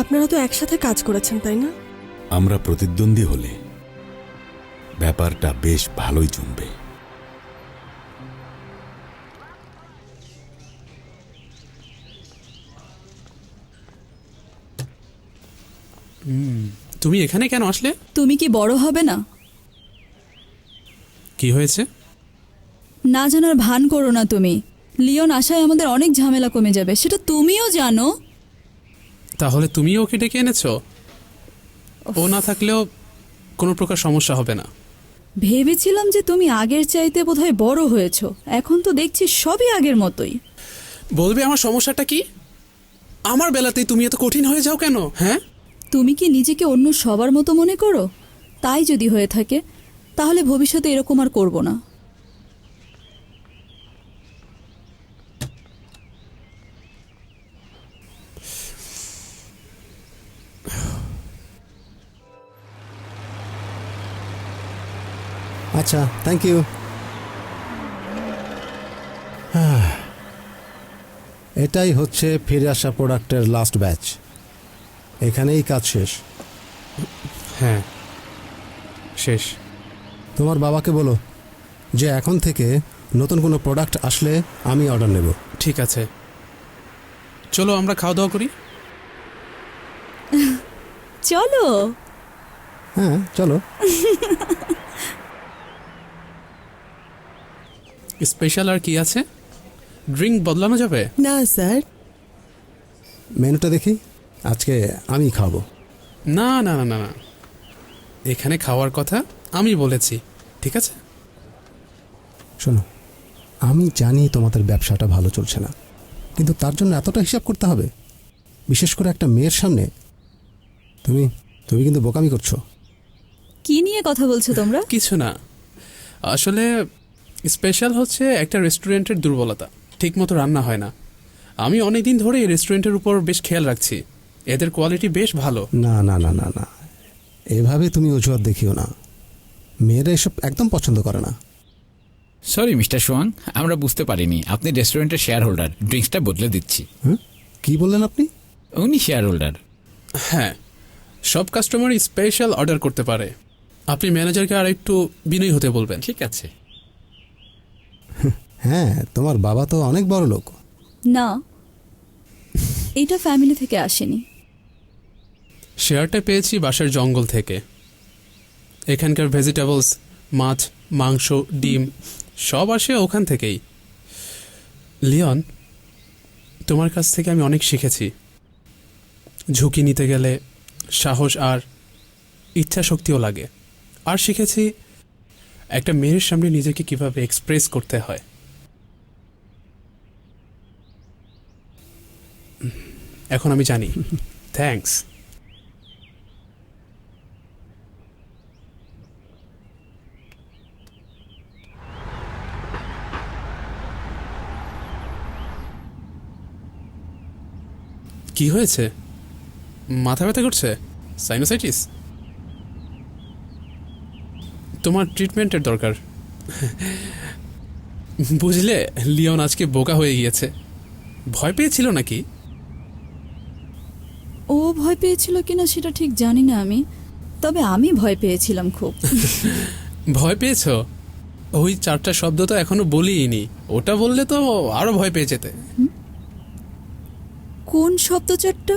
আপনারা তো একসাথে কাজ করেছেন তাই না? আমরা প্রতিদ্বন্দ্বী হলে ব্যাপারটা বেশ ভালোই জমবে। তুমি এখানে কেন আসলে? তুমি কি বড় হবে না? কি হয়েছে? না জানার ভান করো না তুমি। লিওন আশায় আমাদের অনেক ঝামেলা কমে যাবে সেটা তুমিও জানো। তাহলে তুমিও ওকে ডেকে এনেছো? ও না থাকলেও কোনো প্রকার সমস্যা হবে না। ভেবেছিলাম যে তুমি আগের চাইতে বোধহয় বড় হয়েছো। এখন তো দেখছি সবই আগের মতোই। বলবে আমার সমস্যাটা কি? আমার বেলাতেই তুমি এত কঠিন হয়ে যাও কেন হ্যাঁ? তুমি কি নিজেকে অন্য সবার মতো মনে করো? তাই যদি হয়ে থাকে তাহলে ভবিষ্যতে এরকম আর করব না। আচ্ছা থ্যাংক ইউ এটাই হচ্ছে ফিরে আসা প্রোডাক্টের লাস্ট ব্যাচ এখানেই কাজ শেষ। হ্যাঁ শেষ। তোমার বাবাকে বলো যে এখন থেকে নতুন কোনো প্রোডাক্ট আসলে আমি অর্ডার নেব। ঠিক আছে। চলো আমরা খাওয়া দাওয়া করি। চলো। হ্যাঁ চলো। স্পেশাল আর কি আছে? ড্রিঙ্ক বদলানো যাবে? না স্যার। মেনুটা দেখি। আজকে আমি খাব। না না না না না। এখানে খাওয়ার কথা আমি বলেছি ঠিক আছে? শোনো আমি জানি তোমাদের ব্যবসাটা ভালো চলছে না কিন্তু তার জন্য এতটা হিসাব করতে হবে। বিশেষ করে একটা মেয়ের সামনে। তুমি তুমি কিন্তু বোকামি করছ। কি নিয়ে কথা বলছো তোমরা? কিছু না। আসলে স্পেশাল হচ্ছে একটা রেস্টুরেন্টের দুর্বলতা। ঠিকমতো রান্না হয় না। আমি অনেক দিন ধরে এই রেস্টুরেন্টের উপর বেশ খেয়াল রাখছি। এদের কোয়ালিটি বেশ ভালো। না না না না না। এভাবে তুমি অজুহাত দেখিও না। মেয়েরা এসব একদম পছন্দ করে না। সরি মিস্টার সোয়াং আমরা বুঝতে পারিনি। আপনি রেস্টুরেন্টের শেয়ার হোল্ডার ড্রিঙ্কসটা বদলে দিচ্ছি। হ্যাঁ কি বললেন আপনি? উনি শেয়ার হোল্ডার হ্যাঁ সব কাস্টমার স্পেশাল অর্ডার করতে পারে। আপনি ম্যানেজারকে আর একটু বিনয়ী হতে বলবেন। ঠিক আছে। হ্যাঁ তোমার বাবা তো অনেক বড় লোক। না এটা ফ্যামিলি থেকে আসেনি। শেয়ারটা পেয়েছি বাসার জঙ্গল থেকে। এখানকার ভেজিটেবলস মাছ মাংস ডিম সব আসে ওখান থেকেই। লিওন তোমার কাছ থেকে আমি অনেক শিখেছি। ঝুঁকি নিতে গেলে সাহস আর ইচ্ছা শক্তিও লাগে। আর শিখেছি একটা মেয়ের সামনে নিজেকে কীভাবে এক্সপ্রেস করতে হয়? এখন আমি জানি। থ্যাঙ্কস কি হয়েছে? মাথা ব্যথা করছে? সাইনোসাইটিস তোমার ট্রিটমেন্টের দরকার। বুঝলে লিওন আজকে বোকা হয়ে গিয়েছে। ভয় পেয়েছিল নাকি? ও ভয় পেয়েছিল কিনা সেটা ঠিক জানি না আমি তবে আমি ভয় পেয়েছিলাম খুব। ভয় পেয়েছ? ওই চারটা শব্দ তো এখনও বলিনি। ওটা বললে তো আরও ভয় পেয়ে যেতে। কোন শব্দচারটা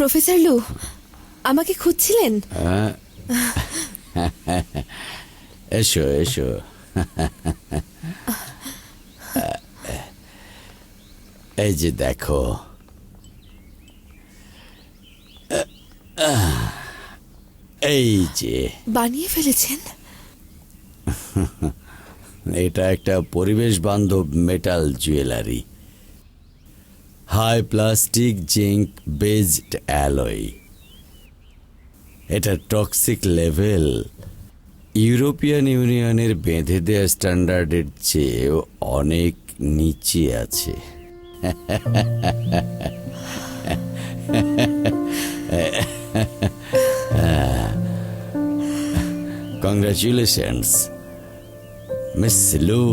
প্রফেসর লু আমাকে খুঁজছিলেন। এসো এসো। এই যে দেখো। এই যে। বানিয়ে ফেলেছেন? এটা একটা পরিবেশ বান্ধব metal jewellery high plastic zinc based alloy. এটা টক্সিক লেভেল। ইউরোপিয়ান ইউনিয়নের বেঁধে দেওয়া স্ট্যান্ডার্ডের চেয়ে অনেক নিচে আছে। কংগ্রাচুলেশনস মিস লু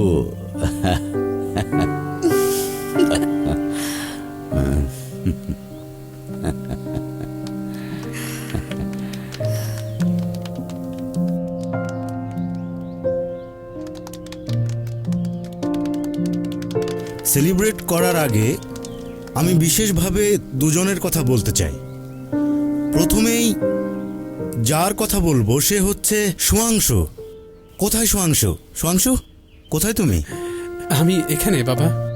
সেলিব্রেট করার আগে আমি বিশেষভাবে দুজনের কথা বলতে চাই। প্রথমেই যার কথা বলব সে হচ্ছে সোয়াংশু। কোথায় সোয়াংশু? সোয়াংশু কোথায় তুমি? আমি এখানে বাবা।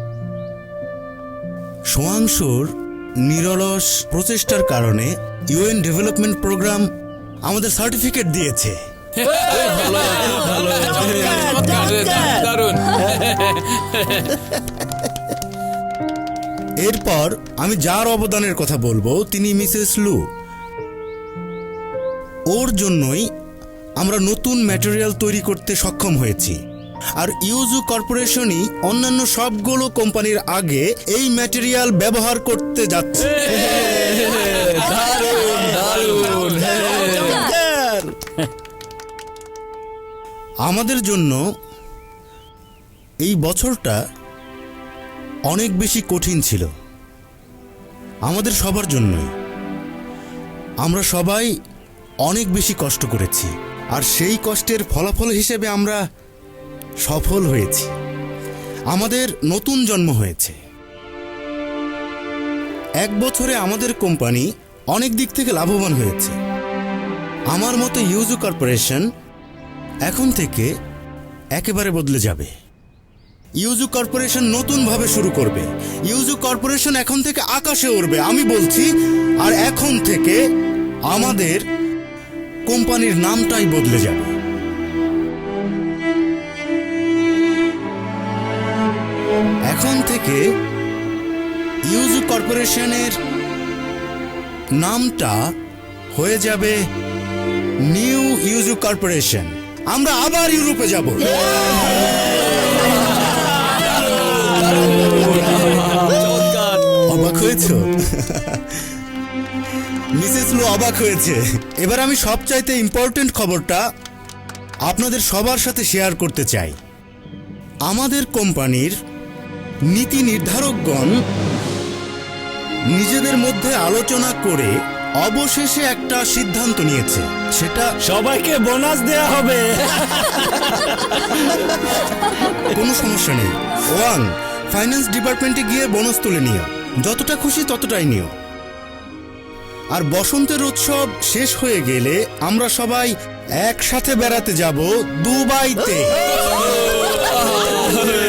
সোয়াংশুর নিরলস প্রচেষ্টার কারণে ইউএন ডেভেলপমেন্ট প্রোগ্রাম আমাদের সার্টিফিকেট দিয়েছে। এরপর আমি যার অবদানের কথা বলব, তিনি মিসেস লু। ওর জন্যই আমরা নতুন ম্যাটেরিয়াল তৈরি করতে সক্ষম হয়েছি। আর ইউজু কর্পোরেশনই অন্যান্য সবগুলো কোম্পানির আগে এই ম্যাটেরিয়াল ব্যবহার করতে যাচ্ছে। আমাদের জন্য এই বছরটা অনেক বেশি কঠিন ছিল। আমাদের সবার জন্যই। আমরা সবাই অনেক বেশি কষ্ট করেছি। আর সেই কষ্টের ফলাফল হিসেবে আমরা সফল হয়েছি। আমাদের নতুন জন্ম হয়েছে। এক বছরে আমাদের কোম্পানি অনেক দিক থেকে লাভবান হয়েছে। আমার মতো ইউজু কর্পোরেশন এখন থেকে একেবারে বদলে যাবে। ইউজু কর্পোরেশন নতুনভাবে শুরু করবে। ইউজু কর্পোরেশন এখন থেকে আকাশে উড়বে, আমি বলছি। আর এখন থেকে আমাদের কোম্পানির নামটাই বদলে যাবে। এখন থেকে ইউজু কর্পোরেশনের নামটা হয়ে যাবে নিউ ইউজু কর্পোরেশন। আমরা আবার ইউরোপে যাব। অবাক হয়েছ? মিসেস লো অবাক হয়েছে। এবার আমি সবচাইতে ইম্পর্টেন্ট খবরটা আপনাদের সবার সাথে শেয়ার করতে চাই। আমাদের কোম্পানির নীতি নির্ধারকগণ নিজেদের মধ্যে আলোচনা করে অবশেষে একটা সিদ্ধান্ত নিয়েছে। সেটা সবাইকে বোনাস দেয়া হবে। কোনো সমস্যা নেই। ওয়াং ফাইন্যান্স ডিপার্টমেন্টে গিয়ে বোনাস তুলে নিও। যতটা খুশি ততটাই নিও। আর বসন্তের উৎসব শেষ হয়ে গেলে আমরা সবাই একসাথে বেড়াতে যাব দুবাইতে।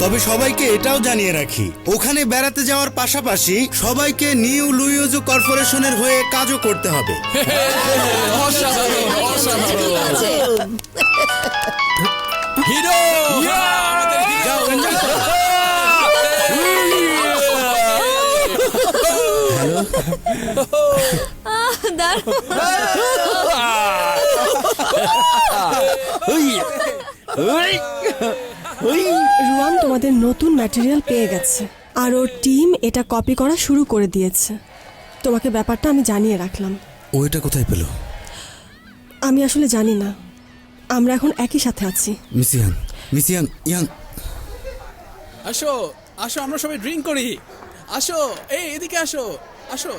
তবে সবাইকে এটাও জানিয়ে রাখি ওখানে বেড়াতে যাওয়ার পাশাপাশি সবাইকে নিউ লুইজো কর্পোরেশনের হয়ে কাজও করতে হবে। হিরো! রুয়ান তোমাদের নতুন ম্যাটেরিয়াল পেয়ে গেছে। আর ওর টিম এটা কপি করা শুরু করে দিয়েছে। তোমাকে ব্যাপারটা আমি জানিয়ে রাখলাম। ও এটা কোথায় পেল? আমি আসলে জানি না। আমরা এখন একই সাথে আছি। মিসিয়ান মিসিয়ান ইয়াং আসো আসো আমরা সবাই ড্রিঙ্ক করি। আসো এই এদিকে আসো আসো।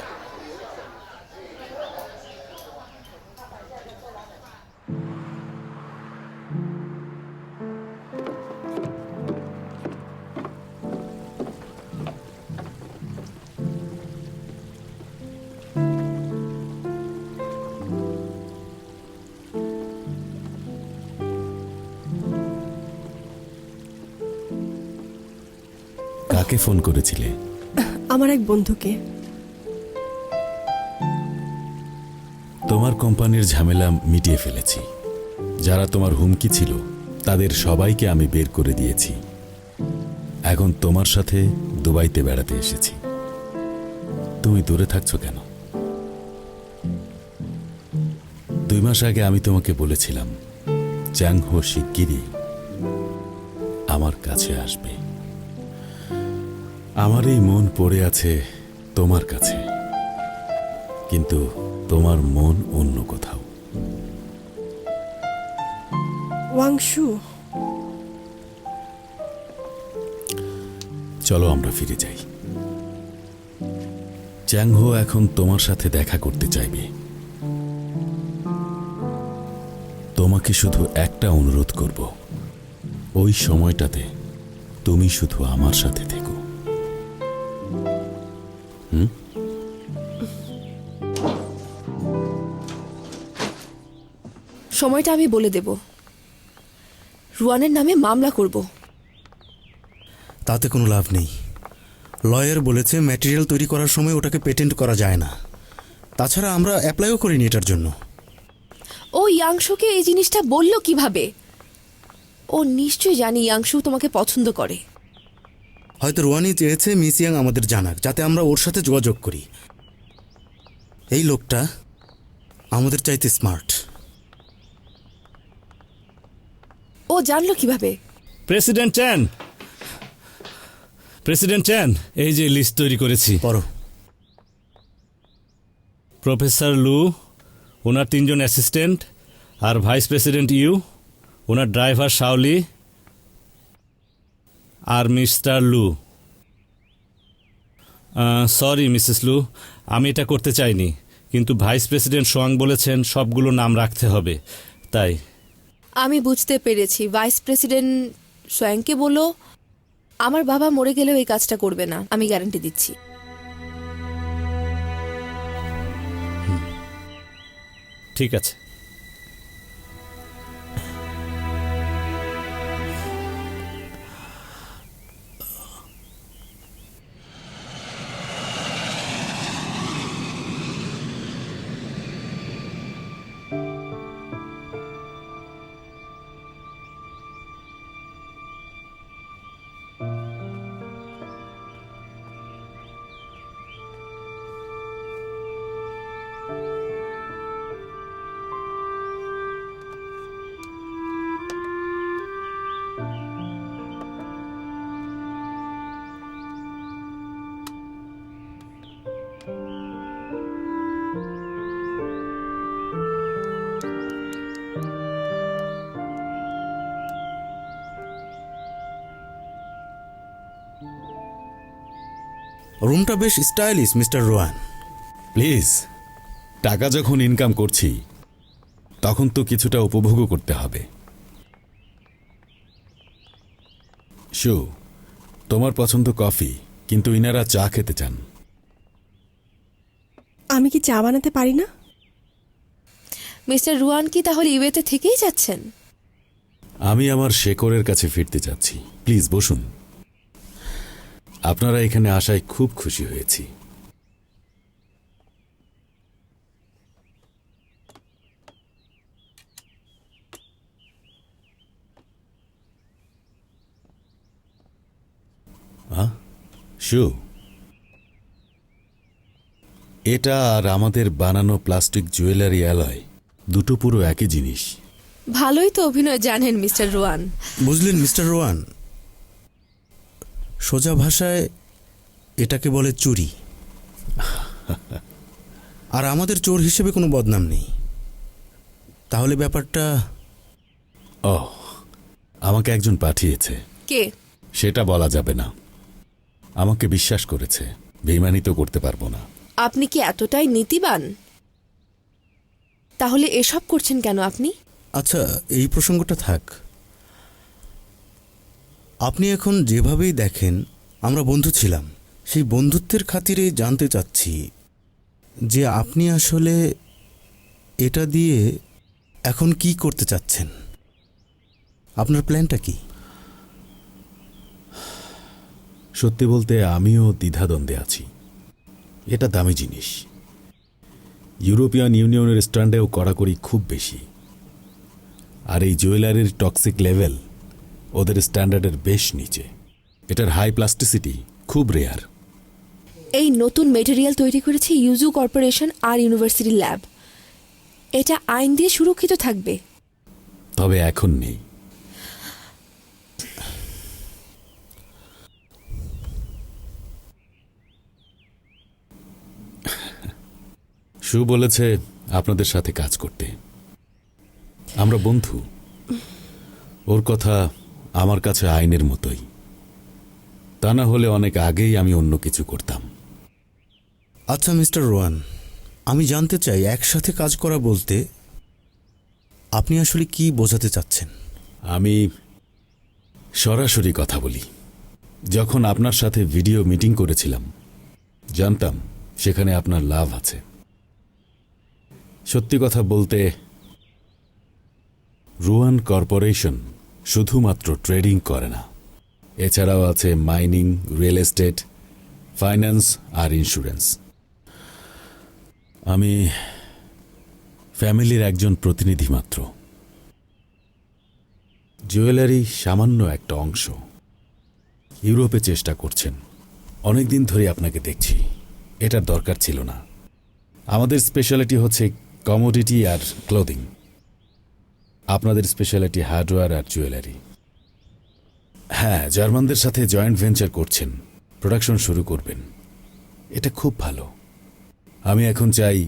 কাকে ফোন করেছিলে? আমার এক বন্ধুকে। তোমার কোম্পানির ঝামেলা মিটিয়ে ফেলেছি। যারা তোমার হুমকি ছিল তাদের সবাইকে আমি বের করে দিয়েছি। এখন তোমার সাথে দুবাইতে বেড়াতে এসেছি। তুমি দূরে থাকছো কেন? দুই মাস আগে আমি তোমাকে বলেছিলাম চ্যাংহো শিগগিরই আমার কাছে আসবে। আমার এই মন পড়ে আছে তোমার কাছে। কিন্তু তোমার মন অন্য কোথাও। ওয়াংশু। চলো আমরা ফিরে যাই। চ্যাংহো এখন তোমার সাথে দেখা করতে চাইবে। তোমাকে শুধু একটা অনুরোধ করব। ওই সময়টাতে তুমি শুধু আমার সাথে থেকো। সময়টা আমি বলে দেব। রুয়ানের নামে মামলা করব। তাতে কোনো লাভ নেই। লয়ার বলেছে ম্যাটেরিয়াল তৈরি করার সময় ওটাকে পেটেন্ট করা যায় না। তাছাড়া আমরা অ্যাপ্লাইও করিনি এটার জন্য। ও ইয়াংশুকে এই জিনিসটা বলল কীভাবে? ও নিশ্চয়ই জানি ইয়াংশু তোমাকে পছন্দ করে। হয়তো রোয়ানি চেয়েছে মিস ইয়াং আমাদের জানাক যাতে আমরা ওর সাথে যোগাযোগ করি। এই লোকটা আমাদের চাইতে স্মার্ট ও জানলো কীভাবে? প্রেসিডেন্ট চ্যান। প্রেসিডেন্ট চ্যান এই যে লিস্ট তৈরি করেছি। পড়ো। প্রফেসর লু ওনার তিনজন অ্যাসিস্ট্যান্ট আর ভাইস প্রেসিডেন্ট ইউ ওনার ড্রাইভার শাওলি আর Mr Lu. Sorry Mrs Lu আমি এটা করতে চাইনি কিন্তু ভাইস প্রেসিডেন্ট সোয়াং বলেছেন সবগুলো নাম রাখতে হবে তাই। আমি বুঝতে পেরেছি। ভাইস প্রেসিডেন্ট স্বয়ংকে বলো, আমার বাবা মরে গেলেও এই কাজটা করবে না, আমি গ্যারান্টি দিচ্ছি। ঠিক আছে। রুমটা বেশ স্টাইলিশ মিস্টার রোয়ান প্লিজ টাকা যখন ইনকাম করছি তখন তো কিছুটা উপভোগও করতে হবে। শু তোমার পছন্দ কফি কিন্তু ইনারা চা খেতে চান। আমি কি চা বানাতে পারি না? মিস্টার রুয়ান কি তাহলে ইউএতে থেকেই যাচ্ছেন? আমি আমার শেকরের কাছে ফিরতে চাচ্ছি। প্লিজ বসুন। আপনারা এখানে আসায় খুব খুশি হয়েছি। শু। এটা আর আমাদের বানানো প্লাস্টিক জুয়েলারি অ্যালয় দুটো পুরো একই জিনিস। ভালোই তো অভিনয় জানেন মিস্টার রোয়ান। বুঝলেন মিস্টার রোয়ান সোজা ভাষায় এটাকে বলে চুরি। আর আমাদের চোর হিসেবে কোনো বদনাম নেই। তাহলে ব্যাপারটা ও আমাকে একজন পাঠিয়েছে। কে? সেটা বলা যাবে না। আমাকে বিশ্বাস করেছে। বেইমানি তো করতে পারব না। আপনি কি এতটাই নীতিবান? তাহলে এসব করছেন কেন আপনি? আচ্ছা এই প্রসঙ্গটা থাক। আপনি এখন যেভাবেই দেখেন, আমরা বন্ধু ছিলাম। সেই বন্ধুত্বের খাতিরে জানতে চাচ্ছি যে আপনি আসলে এটা দিয়ে এখন কি করতে চাচ্ছেন? আপনার প্ল্যানটা কি? সত্যি বলতে আমিও দ্বিধাদ্বন্দ্বে আছি। এটা দামি জিনিস। ইউরোপিয়ান ইউনিয়নের স্ট্যান্ডেও কড়াকড়ি খুব বেশি। আর এই জুয়েলারির টক্সিক লেভেল ওদের স্ট্যান্ডার্ডের বেশ নিচে। এটার হাই প্লাস্টিসিটি খুব রেয়ার এই নতুন মেটেরিয়াল তৈরি করেছে ইউজু কর্পোরেশন আর ইউনিভার্সিটি ল্যাব এটা আইন দিয়ে সুরক্ষিত থাকবে। তবে এখন নেই। সু বলেছে আপনাদের সাথে কাজ করতে। আমরা বন্ধু। ওর কথা আমার কাছে আইনের মতোই। তা না হলে অনেক আগেই আমি অন্য কিছু করতাম। আচ্ছা মিস্টার রোয়ান আমি জানতে চাই একসাথে কাজ করা বলতে আপনি আসলে কি বোঝাতে চাচ্ছেন? আমি সরাসরি কথা বলি। যখন আপনার সাথে ভিডিও মিটিং করেছিলাম জানতাম সেখানে আপনার লাভ আছে। সত্যি কথা বলতে রুয়ান কর্পোরেশন শুধুমাত্র ট্রেডিং করে না। এছাড়াও আছে মাইনিং, রিয়েল এস্টেট, ফাইন্যান্স আর ইন্স্যুরেন্স। আমি ফ্যামিলির একজন প্রতিনিধি মাত্র। জুয়েলারি সামান্য একটা অংশ। ইউরোপে চেষ্টা করছেন। অনেক দিন ধরে আপনাকে দেখছি। এটার দরকার ছিল না। আমাদের স্পেশালিটি হচ্ছে কমোডিটি আর ক্লোদিং আপনাদের স্পেশালিটি হার্ডওয়্যার আর জুয়েলারি হ্যাঁ জার্মানদের সাথে জয়েন্ট ভেঞ্চার করছেন। প্রোডাকশন শুরু করবেন। এটা খুব ভালো। আমি এখন চাই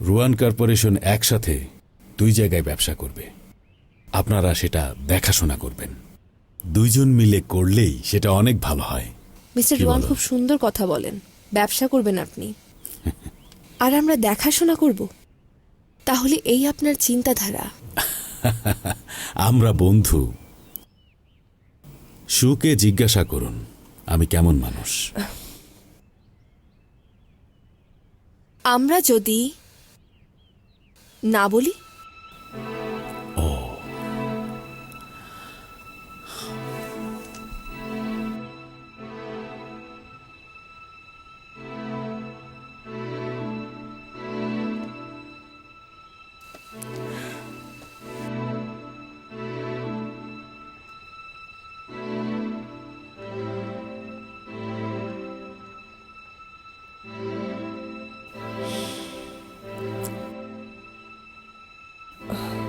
রুয়ান কর্পোরেশন একসাথে দুই জায়গায় ব্যবসা করবে। আপনারা সেটা দেখাশোনা করবেন। দুইজন মিলে করলেই সেটা অনেক ভালো হয়। মিস্টার রুয়ান খুব সুন্দর কথা বলেন। ব্যবসা করবেন আপনি। আর আমরা দেখাশোনা করব। তাহলে এই আপনার চিন্তাধারা। আমরা বন্ধু। সুকে জিজ্ঞাসা করুন আমি কেমন মানুষ? আমরা যদি না বলি?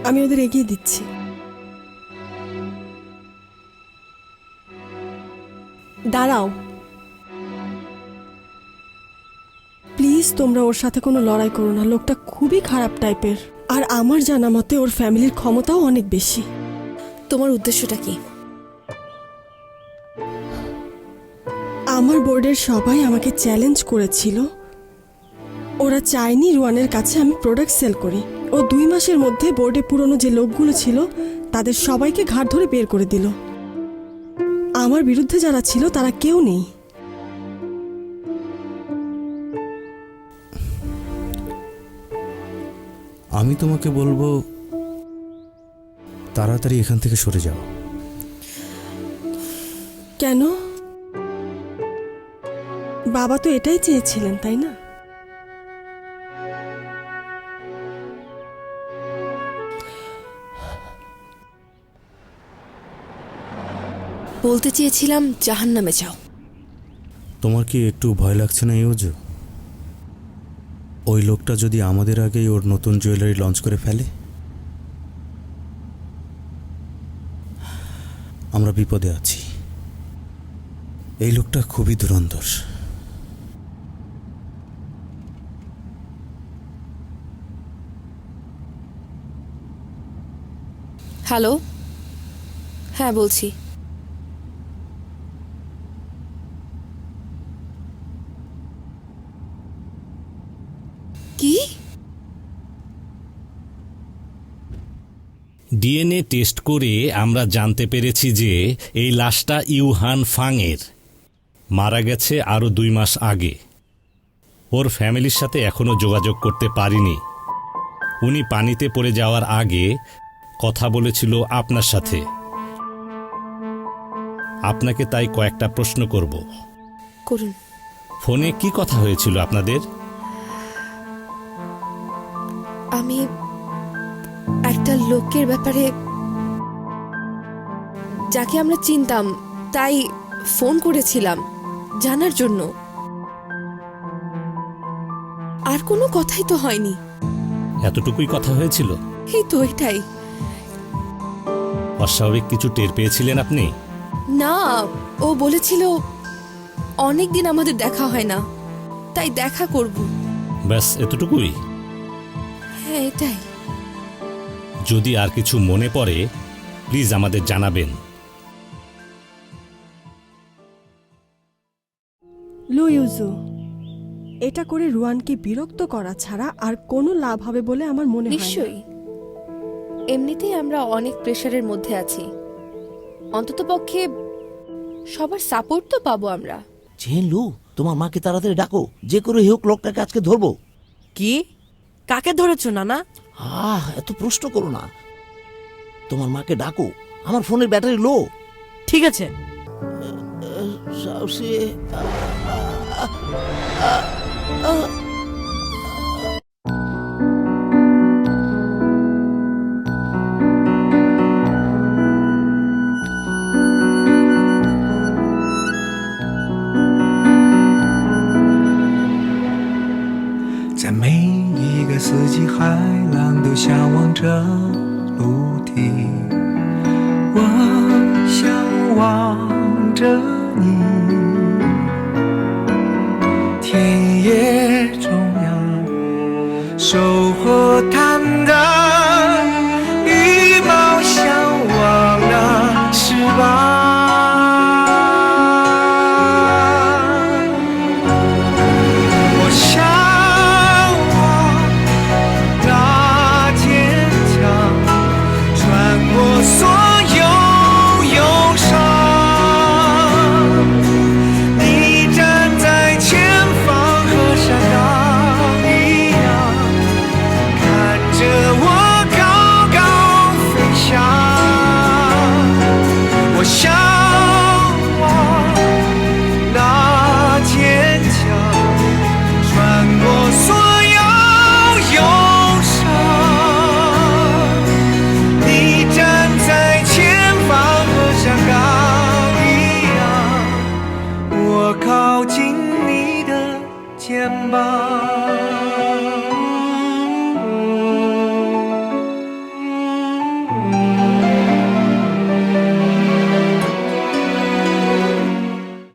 আমি ওদের এগিয়ে দিচ্ছি। দাঁড়াও। প্লিজ তোমরা ওর সাথে কোনো লড়াই করো না। লোকটা খুবই খারাপ টাইপের। আর আমার জানা মতে ওর ফ্যামিলির ক্ষমতাও অনেক বেশি। তোমার উদ্দেশ্যটা কি? আমার বোর্ডের সবাই আমাকে চ্যালেঞ্জ করেছিল। ওরা চায়নি রুয়ানের কাছে আমি প্রোডাক্ট সেল করি। ও দুই মাসের মধ্যে বোর্ডে পুরনো যে লোকগুলো ছিল তাদের সবাইকে ঘাট ধরে বের করে দিল। আমার বিরুদ্ধে যারা ছিল তারা কেউ নেই। আমি তোমাকে বলব তাড়াতাড়ি এখান থেকে সরে যাও। কেন? বাবা তো এটাই চেয়েছিলেন তাই না? বলতে চেয়েছিলাম জাহান নামে যাও। তোমার কি একটু ভয় লাগছে না ইউজু? ওই লোকটা যদি আমাদের আগেই ওর নতুন জুয়েলারি লঞ্চ করে ফেলে? আমরা বিপদে আছি। এই লোকটা খুবই ধুরন্ধর। হ্যালো? হ্যাঁ বলছি কি ডিএনএ টেস্ট করে আমরা জানতে পেরেছি যে এই লাশটা ইউহান ফাংয়ের। মারা গেছে আরও দুই মাস আগে। ওর ফ্যামিলির সাথে এখনও যোগাযোগ করতে পারিনি। উনি পানিতে পড়ে যাওয়ার আগে কথা বলেছিল আপনার সাথে। আপনাকে তাই কয়েকটা প্রশ্ন করব। করুন। ফোনে কি কথা হয়েছিল আপনাদের? আমি একটা লোকের ব্যাপারে যাকে আমরা চিনতাম তাই ফোন করেছিলাম জানার জন্য। আর কোনো কথাই তো হয়নি। এতটুকুই কথা হয়েছিল? এই তো এটাই। অস্বাভাবিক কিছু টের পেয়েছিলেন আপনি? না ও বলেছিল অনেক দিন আমাদের দেখা হয় না তাই দেখা করব। ব্যাস এতটুকুই। হ্যাঁ এটাই। যদি আর কিছু মনে পড়ে প্লিজ আমাদের জানাবেন। লো ইউজু এটা করে রুয়ানকে বিরক্ত করা ছাড়া আর কোনো লাভ হবে বলে আমার মনে হয় না। নিশ্চয়ই। এমনিতেই আমরা অনেক প্রেশারের মধ্যে আছি। অন্তত পক্ষে সবার সাপোর্ট তো পাবো আমরা। চেন লু তোমার মাকে তাড়াতাড়ি ডাকো। যে করে হোক লোকটাকে আজকে ধরবো। কি? কাকে ধরেছো নানা? আহ এত প্রশ্ন করো না। তোমার মাকে ডাকো। আমার ফোনের ব্যাটারি লো। ঠিক আছে। সাহসে। 在四季，海浪都向往着陆地。我向往着你，田野中央，收获太